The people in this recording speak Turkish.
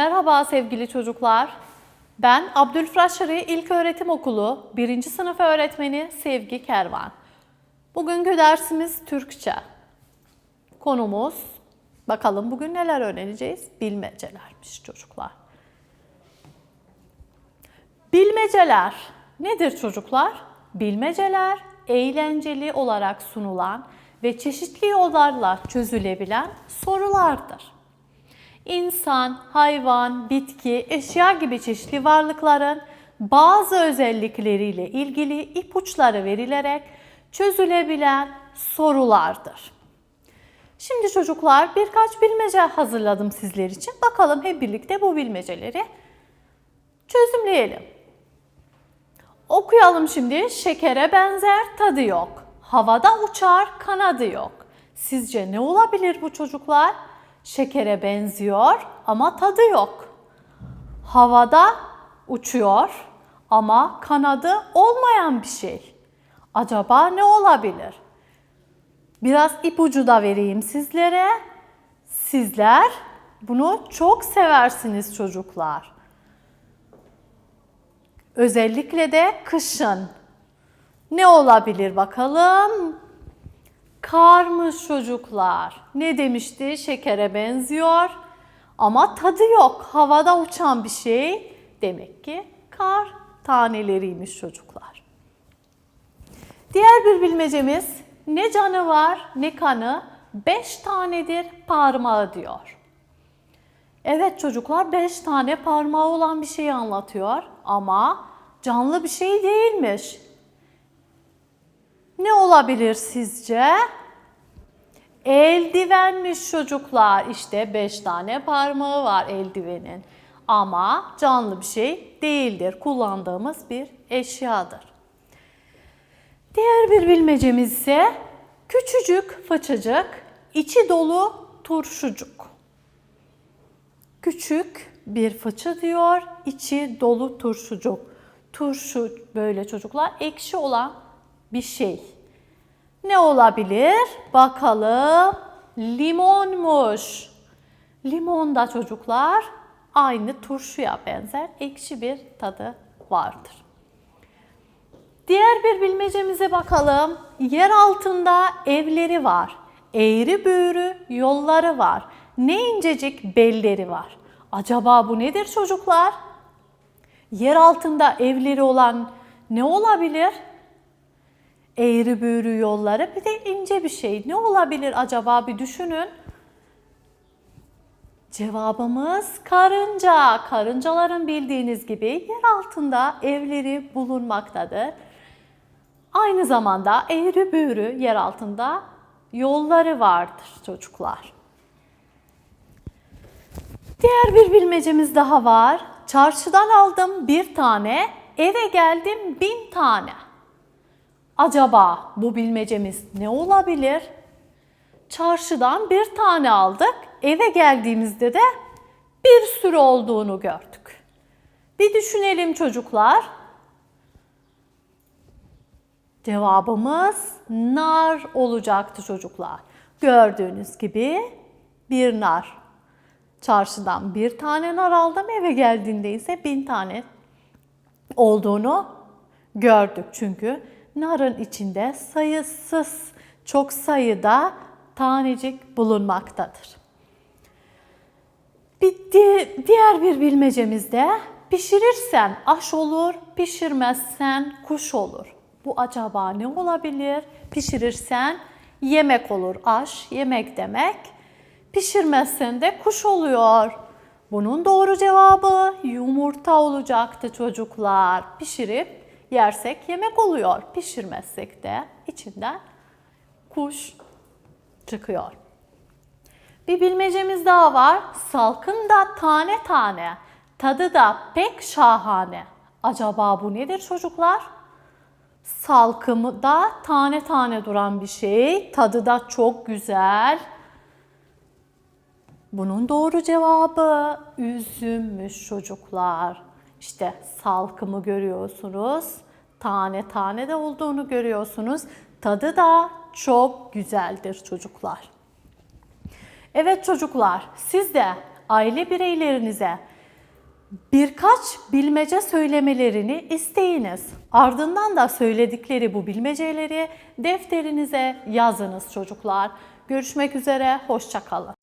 Merhaba sevgili çocuklar. Ben Abdülfraşari İlköğretim Okulu 1. sınıf öğretmeni Sevgi Kervan. Bugünkü dersimiz Türkçe. Konumuz, bakalım bugün neler öğreneceğiz? Bilmecelermiş çocuklar. Bilmeceler nedir çocuklar? Bilmeceler eğlenceli olarak sunulan ve çeşitli yollarla çözülebilen sorulardır. İnsan, hayvan, bitki, eşya gibi çeşitli varlıkların bazı özellikleriyle ilgili ipuçları verilerek çözülebilen sorulardır. Şimdi çocuklar birkaç bilmece hazırladım sizler için. Bakalım hep birlikte bu bilmeceleri çözümleyelim. Okuyalım şimdi. Şekere benzer, tadı yok. Havada uçar, kanadı yok. Sizce ne olabilir bu çocuklar? Şekere benziyor ama tadı yok. Havada uçuyor ama kanadı olmayan bir şey. Acaba ne olabilir? Biraz ipucu da vereyim sizlere. Sizler bunu çok seversiniz çocuklar. Özellikle de kışın. Ne olabilir bakalım? Karmış çocuklar. Ne demişti? Şekere benziyor ama tadı yok. Havada uçan bir şey. Demek ki kar taneleriymiş çocuklar. Diğer bir bilmecemiz ne canı var ne kanı beş tanedir parmağı diyor. Evet çocuklar beş tane parmağı olan bir şeyi anlatıyor ama canlı bir şey değilmiş. Ne olabilir sizce? Eldivenmiş çocuklar. İşte beş tane parmağı var eldivenin. Ama canlı bir şey değildir. Kullandığımız bir eşyadır. Diğer bir bilmecemiz ise küçücük fıçıcık, içi dolu turşucuk. Küçük bir fıçı diyor, içi dolu turşucuk. Turşu böyle çocuklar ekşi olan bir şey. Ne olabilir? Bakalım. Limonmuş. Limon da çocuklar aynı turşuya benzer ekşi bir tadı vardır. Diğer bir bilmecemize bakalım. Yer altında evleri var. Eğri büğrü yolları var. Ne incecik belleri var. Acaba bu nedir çocuklar? Yer altında evleri olan ne olabilir? Eğri büğrü yolları bir de ince bir şey. Ne olabilir acaba bir düşünün. Cevabımız karınca. Karıncaların bildiğiniz gibi yer altında evleri bulunmaktadır. Aynı zamanda eğri büğrü yer altında yolları vardır çocuklar. Diğer bir bilmecemiz daha var. Çarşıdan aldım bir tane, eve geldim bin tane. Acaba bu bilmecemiz ne olabilir? Çarşıdan bir tane aldık, eve geldiğimizde de bir sürü olduğunu gördük. Bir düşünelim çocuklar. Cevabımız nar olacaktı çocuklar. Gördüğünüz gibi bir nar. Çarşıdan bir tane nar aldım, eve geldiğinde ise bin tane olduğunu gördük. Çünkü narın içinde sayısız, çok sayıda tanecik bulunmaktadır. Bir di- diğer bir bilmecemizde pişirirsen aş olur, pişirmezsen kuş olur. Bu acaba ne olabilir? Pişirirsen yemek olur, aş yemek demek. Pişirmezsen de kuş oluyor. Bunun doğru cevabı yumurta olacaktı çocuklar. Pişirip yersek yemek oluyor. Pişirmezsek de içinden kuş çıkıyor. Bir bilmecemiz daha var. Salkın da tane tane, tadı da pek şahane. Acaba bu nedir çocuklar? Salkımı da tane tane duran bir şey, tadı da çok güzel. Bunun doğru cevabı üzümmüş çocuklar. İşte salkımı görüyorsunuz. Tane tane de olduğunu görüyorsunuz. Tadı da çok güzeldir çocuklar. Evet çocuklar, siz de aile bireylerinize Birkaç bilmece söylemelerini isteyiniz. Ardından da söyledikleri bu bilmeceleri defterinize yazınız çocuklar. Görüşmek üzere, hoşça kalın.